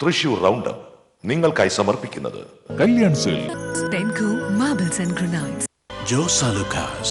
Thrissur round നിങ്ങൾക്കായി സമർപ്പിക്കുന്നത് Kalyan Jose Penco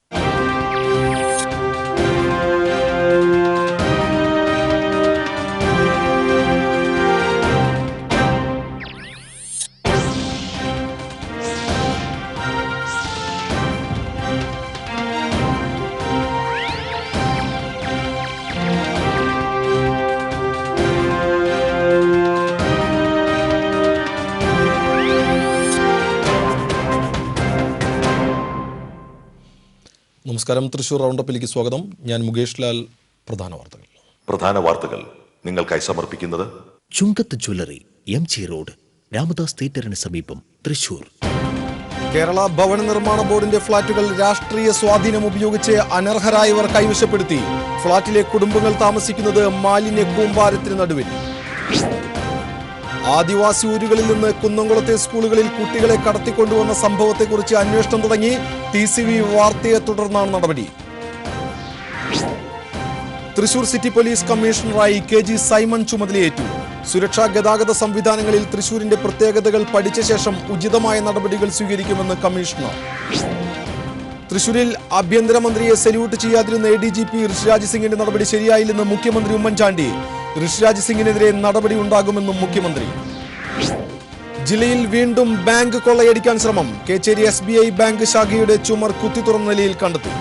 നമസ്കാരം. തൃശൂർ റൗണ്ടപ്പിലേക്ക് സ്വാഗതം. ഞാൻ മുകേഷ് ലാൽ. പ്രധാന വാർത്തകൾ. പ്രധാന വാർത്തകൾ നിങ്ങൾക്കായി സമർപ്പിക്കുന്നത് Chungath jewellery M G road Ramadas തിയേറ്ററിന് സമീപം തൃശൂർ. കേരള ഭവന നിർമ്മാണ ബോർഡിന്റെ ഫ്ളാറ്റുകൾ രാഷ്ട്രീയ സ്വാധീനം ഉപയോഗിച്ച് അനർഹരായവർ കൈവശപ്പെടുത്തി. ഫ്ളാറ്റിലെ കുടുംബങ്ങൾ താമസിക്കുന്നത് മാലിന്യ കൂമ്പാരത്തിന് നടുവിൽ. ആദിവാസി ഊരുകളിൽ നിന്ന് കുന്നംകുളത്തെ സ്കൂളുകളിൽ കുട്ടികളെ കടത്തിക്കൊണ്ടുവന്ന സംഭവത്തെക്കുറിച്ച് അന്വേഷണം തുടങ്ങി ടി സി വി വാർത്തയെ തുടർന്നാണ് നടപടി. തൃശൂർ സിറ്റി പോലീസ് കമ്മീഷണറായി കെ ജി സൈമൺ ചുമതലയേറ്റു. സുരക്ഷാ ഗതാഗത സംവിധാനങ്ങളിൽ തൃശൂരിന്റെ പ്രത്യേകതകൾ പഠിച്ച ശേഷം ഉചിതമായ നടപടികൾ സ്വീകരിക്കുമെന്ന് കമ്മീഷണർ. തൃശൂരിൽ ആഭ്യന്തരമന്ത്രിയെ salute ചെയ്യാതിരുന്ന A D G P Rishiraj സിംഗിന്റെ നടപടി ശരിയായില്ലെന്ന് മുഖ്യമന്ത്രി ഉമ്മൻചാണ്ടി. ഋഷിരാജ് സിംഗിനെതിരെ നടപടി ഉണ്ടാകുമെന്നും മുഖ്യമന്ത്രി. ജില്ലയിൽ വീണ്ടും ബാങ്ക് കൊള്ളയടിക്കാൻ ശ്രമം. Kechery S B I bank ശാഖയുടെ ചുമർ കുത്തി തുറന്ന നിലയിൽ കണ്ടെത്തി.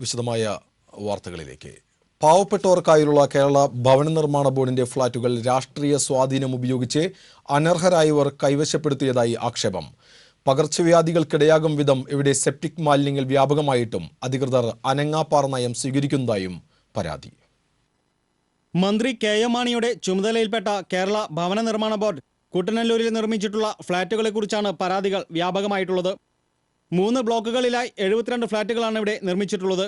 വിശദമായ വാർത്തകളിലേക്ക്. പാവപ്പെട്ടവർക്കായുള്ള കേരള ഭവന നിർമ്മാണ ബോർഡിന്റെ ഫ്ളാറ്റുകൾ രാഷ്ട്രീയ സ്വാധീനം ഉപയോഗിച്ച് അനർഹരായവർ കൈവശപ്പെടുത്തിയതായി ആക്ഷേപം. പകർച്ചവ്യാധികൾക്കിടയാകും വിധം ഇവിടെ സെപ്റ്റിക് മാലിന്യങ്ങൾ വ്യാപകമായിട്ടും അധികൃതർ അനങ്ങാപ്പാറ നയം സ്വീകരിക്കുന്നതായും പരാതി. മന്ത്രി കെ എം മാണിയുടെ ചുമതലയിൽപ്പെട്ട കേരള ഭവന നിർമ്മാണ ബോർഡ് കുട്ടനല്ലൂരിൽ നിർമ്മിച്ചിട്ടുള്ള ഫ്ളാറ്റുകളെക്കുറിച്ചാണ് പരാതികൾ വ്യാപകമായിട്ടുള്ളത്. മൂന്ന് ബ്ലോക്കുകളിലായി എഴുപത്തിരണ്ട് ഫ്ളാറ്റുകളാണ് ഇവിടെ നിർമ്മിച്ചിട്ടുള്ളത്.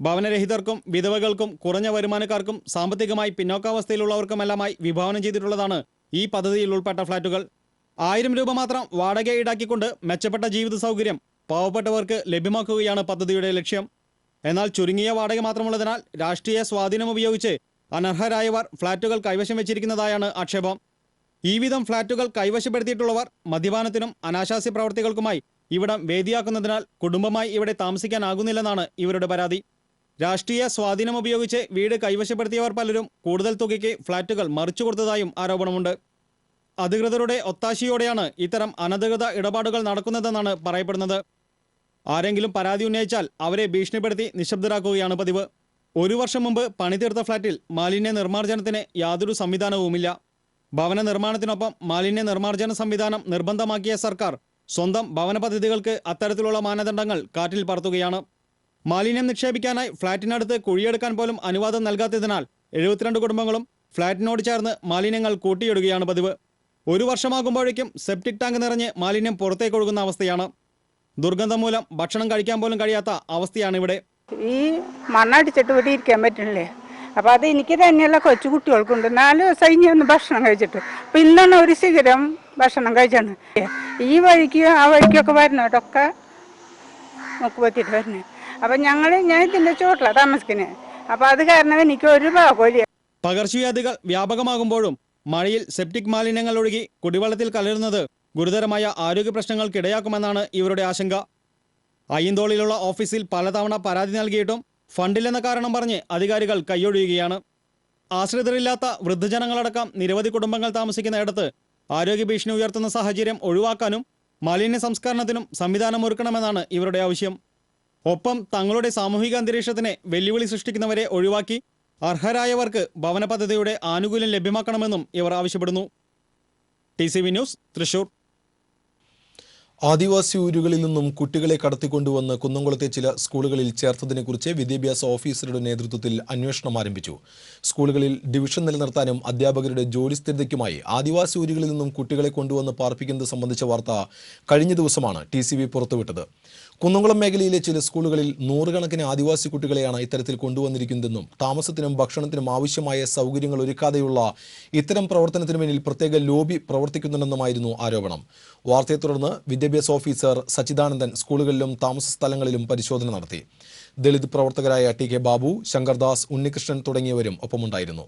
ഭവനരഹിതർക്കും വിധവകൾക്കും കുറഞ്ഞ വരുമാനക്കാർക്കും സാമ്പത്തികമായി പിന്നോക്കാവസ്ഥയിലുള്ളവർക്കുമെല്ലാമായി വിഭാവനം ചെയ്തിട്ടുള്ളതാണ് ഈ പദ്ധതിയിൽ ഉൾപ്പെട്ട ഫ്ളാറ്റുകൾ. ആയിരം രൂപ മാത്രം വാടക ഈടാക്കിക്കൊണ്ട് മെച്ചപ്പെട്ട ജീവിത സൗകര്യം പാവപ്പെട്ടവർക്ക് ലഭ്യമാക്കുകയാണ് പദ്ധതിയുടെ ലക്ഷ്യം. എന്നാൽ ചുരുങ്ങിയ വാടക മാത്രമുള്ളതിനാൽ രാഷ്ട്രീയ സ്വാധീനം ഉപയോഗിച്ച് അനർഹരായവർ ഫ്ളാറ്റുകൾ കൈവശം വെച്ചിരിക്കുന്നതായാണ് ആക്ഷേപം. ഈ വിധം ഫ്ളാറ്റുകൾ കൈവശപ്പെടുത്തിയിട്ടുള്ളവർ മദ്യപാനത്തിനും അനാശാസ്യ പ്രവർത്തികൾക്കുമായി ഇവിടം വേദിയാക്കുന്നതിനാൽ കുടുംബമായി ഇവിടെ താമസിക്കാനാകുന്നില്ലെന്നാണ് ഇവരുടെ പരാതി. രാഷ്ട്രീയ സ്വാധീനം ഉപയോഗിച്ച് വീട് കൈവശപ്പെടുത്തിയവർ പലരും കൂടുതൽ തുകയ്ക്ക് ഫ്ളാറ്റുകൾ മറിച്ചു കൊടുത്തതായും ആരോപണമുണ്ട്. അധികൃതരുടെ ഒത്താശയോടെയാണ് ഇത്തരം അനധികൃത ഇടപാടുകൾ നടക്കുന്നതെന്നാണ് പറയപ്പെടുന്നത്. ആരെങ്കിലും പരാതി ഉന്നയിച്ചാൽ അവരെ ഭീഷണിപ്പെടുത്തി നിശബ്ദരാക്കുകയാണ് പതിവ്. ഒരു വർഷം മുമ്പ് പണിതീർത്ത ഫ്ളാറ്റിൽ മാലിന്യ നിർമ്മാർജനത്തിന് യാതൊരു സംവിധാനവുമില്ല. ഭവന നിർമ്മാണത്തിനൊപ്പം മാലിന്യ നിർമ്മാർജന സംവിധാനം നിർബന്ധമാക്കിയ സർക്കാർ സ്വന്തം ഭവന പദ്ധതികൾക്ക് അത്തരത്തിലുള്ള മാനദണ്ഡങ്ങൾ കാറ്റിൽ പറത്തുകയാണ്. മാലിന്യം നിക്ഷേപിക്കാനായി ഫ്ളാറ്റിനടുത്ത് കുഴിയെടുക്കാൻ പോലും അനുവാദം നൽകാത്തതിനാൽ എഴുപത്തിരണ്ട് കുടുംബങ്ങളും ഫ്ളാറ്റിനോട് ചേർന്ന് മാലിന്യങ്ങൾ കൂട്ടിയിടുകയാണ് പതിവ്. ഒരു വർഷമാകുമ്പോഴേക്കും സെപ്റ്റിക് ടാങ്ക് നിറഞ്ഞ് മാലിന്യം പുറത്തേക്ക് ഒഴുകുന്ന അവസ്ഥയാണ്. ദുർഗന്ധം മൂലം ഭക്ഷണം കഴിക്കാൻ പോലും കഴിയാത്ത അവസ്ഥയാണ് ഇവിടെ ഈ മണ്ണടിച്ചിട്ട് ഇവിടെ ഇരിക്കാൻ പറ്റണില്ലേ അപ്പൊ അത് എനിക്ക് തന്നെയല്ല കൊച്ചു കുട്ടികൾക്കുണ്ട്. നാല് ദിവസം ഇനി ഒന്ന് ഭക്ഷണം കഴിച്ചിട്ട്. അപ്പൊ ഇന്നാണ് ഒരു ശിഖരം ഭക്ഷണം കഴിച്ചാണ്. ഈ വഴിക്ക് ആ വഴിക്കൊക്കെ വരുന്നവരൊക്കെ നോക്ക് പറ്റിയിട്ട് വരുന്നത് അപ്പൊ ഞങ്ങൾ ഞാൻ ഇതിന്റെ ചോട്ടിലാണ് താമസിക്കുന്നത് അപ്പൊ അത് കാരണം എനിക്ക് ഒരു ഭാഗമില്ല പകർച്ചവ്യാധികൾ വ്യാപകമാകുമ്പോഴും മഴയിൽ സെപ്റ്റിക് മാലിന്യങ്ങൾ ഒഴുകി കുടിവെള്ളത്തിൽ കലരുന്നത് ഗുരുതരമായ ആരോഗ്യ പ്രശ്നങ്ങൾക്കിടയാക്കുമെന്നാണ് ഇവരുടെ ആശങ്ക. അയ്യന്തോളിലുള്ള ഓഫീസിൽ പലതവണ പരാതി നൽകിയിട്ടും ഫണ്ടില്ലെന്ന കാരണം പറഞ്ഞ് അധികാരികൾ കൈയൊഴിയുകയാണ്. ആശ്രിതരില്ലാത്ത വൃദ്ധജനങ്ങളടക്കം നിരവധി കുടുംബങ്ങൾ താമസിക്കുന്ന ഇടത്ത് ആരോഗ്യ ഭീഷണി ഉയർത്തുന്ന സാഹചര്യം ഒഴിവാക്കാനും മാലിന്യ സംസ്കരണത്തിനും സംവിധാനം ഒരുക്കണമെന്നാണ് ഇവരുടെ ആവശ്യം. ഒപ്പം തങ്ങളുടെ സാമൂഹിക അന്തരീക്ഷത്തിന് വെല്ലുവിളി സൃഷ്ടിക്കുന്നവരെ ഒഴിവാക്കി അർഹരായവർക്ക് ഭവന പദ്ധതിയുടെ ആനുകൂല്യം ലഭ്യമാക്കണമെന്നും ഇവർ ആവശ്യപ്പെടുന്നു. T C V news Thrissur. ആദിവാസി ഊരുകളിൽ നിന്നും കുട്ടികളെ കടത്തിക്കൊണ്ടുവന്ന് കുന്നംകുളത്തെ ചില സ്കൂളുകളിൽ ചേർത്തതിനെക്കുറിച്ച് വിദ്യാഭ്യാസ ഓഫീസറുടെ നേതൃത്വത്തിൽ അന്വേഷണം ആരംഭിച്ചു. സ്കൂളുകളിൽ ഡിവിഷൻ നിലനിർത്താനും അധ്യാപകരുടെ ജോലി സ്ഥിരതയ്ക്കുമായി ആദിവാസി ഊരുകളിൽ നിന്നും കുട്ടികളെ കൊണ്ടുവന്ന് പാർപ്പിക്കുന്നത് സംബന്ധിച്ച വാർത്ത കഴിഞ്ഞ ദിവസമാണ് ടി പുറത്തുവിട്ടത്. കുന്നംകുളം മേഖലയിലെ ചില സ്കൂളുകളിൽ നൂറുകണക്കിന് ആദിവാസി കുട്ടികളെയാണ് ഇത്തരത്തിൽ കൊണ്ടുവന്നിരിക്കുന്നതെന്നും താമസത്തിനും ഭക്ഷണത്തിനും ആവശ്യമായ സൗകര്യങ്ങൾ ഒരുക്കാതെയുള്ള ഇത്തരം പ്രവർത്തനത്തിന് പിന്നിൽ പ്രത്യേക ലോബി പ്രവർത്തിക്കുന്നുണ്ടെന്നുമായിരുന്നു ആരോപണം. വാർത്തയെ തുടർന്ന് വിദ്യാഭ്യാസ ഓഫീസർ സച്ചിദാനന്ദൻ സ്കൂളുകളിലും താമസ സ്ഥലങ്ങളിലും പരിശോധന നടത്തി. ദളിത് പ്രവർത്തകരായ ടി കെ ബാബു ശങ്കർദാസ് ഉണ്ണികൃഷ്ണൻ തുടങ്ങിയവരും ഒപ്പമുണ്ടായിരുന്നു.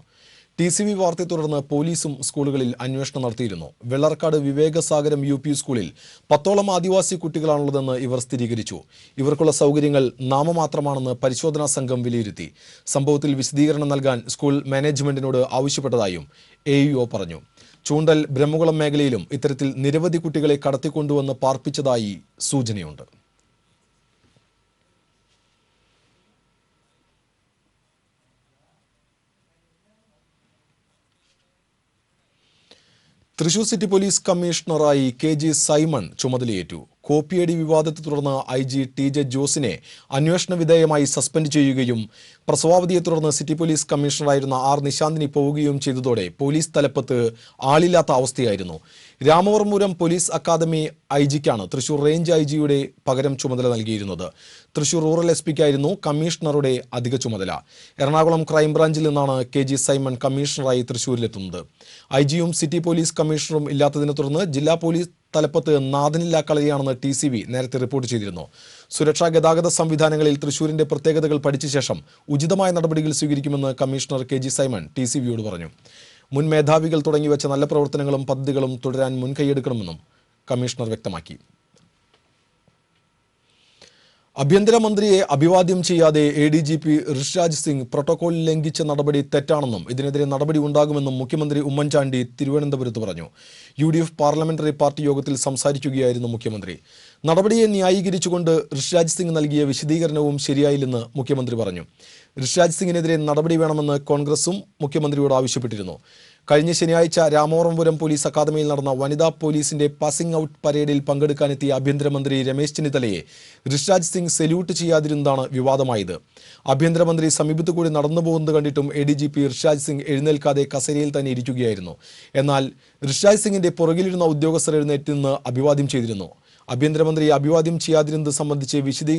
ടി സി വി വാർത്തയെ തുടർന്ന് പോലീസും സ്കൂളുകളിൽ അന്വേഷണം നടത്തിയിരുന്നു. വെള്ളർക്കാട് വിവേകസാഗരം യു പി സ്കൂളിൽ പത്തോളം ആദിവാസി കുട്ടികളാണുള്ളതെന്ന് ഇവർ സ്ഥിരീകരിച്ചു. ഇവർക്കുള്ള സൗകര്യങ്ങൾ നാമമാത്രമാണെന്ന് പരിശോധനാ സംഘം വിലയിരുത്തി. സംഭവത്തിൽ വിശദീകരണം നൽകാൻ സ്കൂൾ മാനേജ്മെന്റിനോട് ആവശ്യപ്പെട്ടതായും എ പറഞ്ഞു. ചൂണ്ടൽ ബ്രഹ്മകുളം മേഖലയിലും ഇത്തരത്തിൽ നിരവധി കുട്ടികളെ കടത്തിക്കൊണ്ടുവന്ന് പാർപ്പിച്ചതായി സൂചനയുണ്ട്. തൃശൂർ സിറ്റി പോലീസ് കമ്മീഷണറായി കെ ജി സൈമൺ ചുമതലയേറ്റു. കോപ്പിയടി വിവാദത്തെ തുടർന്ന് ഐ ജി ടി ജെ ജോസിനെ അന്വേഷണ വിധേയമായി സസ്പെൻഡ് ചെയ്യുകയും പ്രസവാവധിയെ തുടർന്ന് സിറ്റി പോലീസ് കമ്മീഷണറായിരുന്ന ആർ നിശാന്തിനി പോവുകയും ചെയ്തതോടെ പോലീസ് തലപ്പത്ത് ആളില്ലാത്ത അവസ്ഥയായിരുന്നു. രാമവർമൂരം പോലീസ് അക്കാദമി ഐ ജിക്കാണ് തൃശൂർ റേഞ്ച് ഐ ജിയുടെ പകരം ചുമതല നൽകിയിരുന്നത്. തൃശൂർ റൂറൽ എസ് പിക്കായിരുന്നു കമ്മീഷണറുടെ അധിക ചുമതല. എറണാകുളം ക്രൈംബ്രാഞ്ചിൽ നിന്നാണ് കെ ജി സൈമൺ കമ്മീഷണറായി തൃശൂരിലെത്തുന്നത്. ഐ ജിയും സിറ്റി പോലീസ് കമ്മീഷണറും ഇല്ലാത്തതിനെ തുടർന്ന് ജില്ലാ പോലീസ് തലപ്പത്ത് നാഥനില്ലാ കളരിയാണെന്ന് ടി സി ബി നേരത്തെ റിപ്പോർട്ട് ചെയ്തിരുന്നു. സുരക്ഷാ ഗതാഗത സംവിധാനങ്ങളിൽ തൃശൂരിന്റെ പ്രത്യേകതകൾ പഠിച്ച ശേഷം ഉചിതമായ നടപടികൾ സ്വീകരിക്കുമെന്ന് commissioner K G Simon T C വിയോട് പറഞ്ഞു. മുൻ മേധാവികൾ തുടങ്ങിവെച്ച നല്ല പ്രവർത്തനങ്ങളും പദ്ധതികളും തുടരാൻ മുൻകൈയെടുക്കണമെന്നും കമ്മീഷണർ വ്യക്തമാക്കി. ആഭ്യന്തരമന്ത്രിയെ അഭിവാദ്യം ചെയ്യാതെ A D G P Rishiraj Singh protocol ലംഘിച്ച നടപടി തെറ്റാണെന്നും ഇതിനെതിരെ നടപടി ഉണ്ടാകുമെന്നും മുഖ്യമന്ത്രി ഉമ്മൻചാണ്ടി തിരുവനന്തപുരത്ത് പറഞ്ഞു. U D F parliamentary party യോഗത്തിൽ സംസാരിക്കുകയായിരുന്നു മുഖ്യമന്ത്രി. നടപടിയെ ന്യായീകരിച്ചുകൊണ്ട് ഋഷിരാജ് സിംഗ് നൽകിയ വിശദീകരണവും ശരിയായില്ലെന്ന് മുഖ്യമന്ത്രി പറഞ്ഞു. ഋഷിരാജ് സിംഗിനെതിരെ നടപടി വേണമെന്ന് കോൺഗ്രസും മുഖ്യമന്ത്രിയോട് ആവശ്യപ്പെട്ടിരുന്നു. കഴിഞ്ഞ ശനിയാഴ്ച രാമവർമ്മപുരം പോലീസ് അക്കാദമിയിൽ നടന്ന വനിതാ പോലീസിന്റെ പാസിംഗ് ഔട്ട് പരേഡിൽ പങ്കെടുക്കാനെത്തിയ ആഭ്യന്തരമന്ത്രി രമേശ് ചെന്നിത്തലയെ ഋഷിരാജ് സിംഗ് സെല്യൂട്ട് ചെയ്യാതിരുന്നതാണ് വിവാദമായത്. ആഭ്യന്തരമന്ത്രി സമീപത്തു കൂടി നടന്നു പോകുന്നത് കണ്ടിട്ടും A D G P Rishiraj Singh എഴുന്നേൽക്കാതെ കസേരയിൽ തന്നെ ഇരിക്കുകയായിരുന്നു. എന്നാൽ ഋഷിരാജ് സിംഗിന്റെ പുറകിലിരുന്ന ഉദ്യോഗസ്ഥർ എഴുന്നേറ്റ് നിന്ന് അഭിവാദ്യം ചെയ്തിരുന്നു. ആഭ്യന്തരമന്ത്രി അഭിവാദ്യം ചെയ്യാതിരുന്നത് സംബന്ധിച്ച് വിശദീകരണം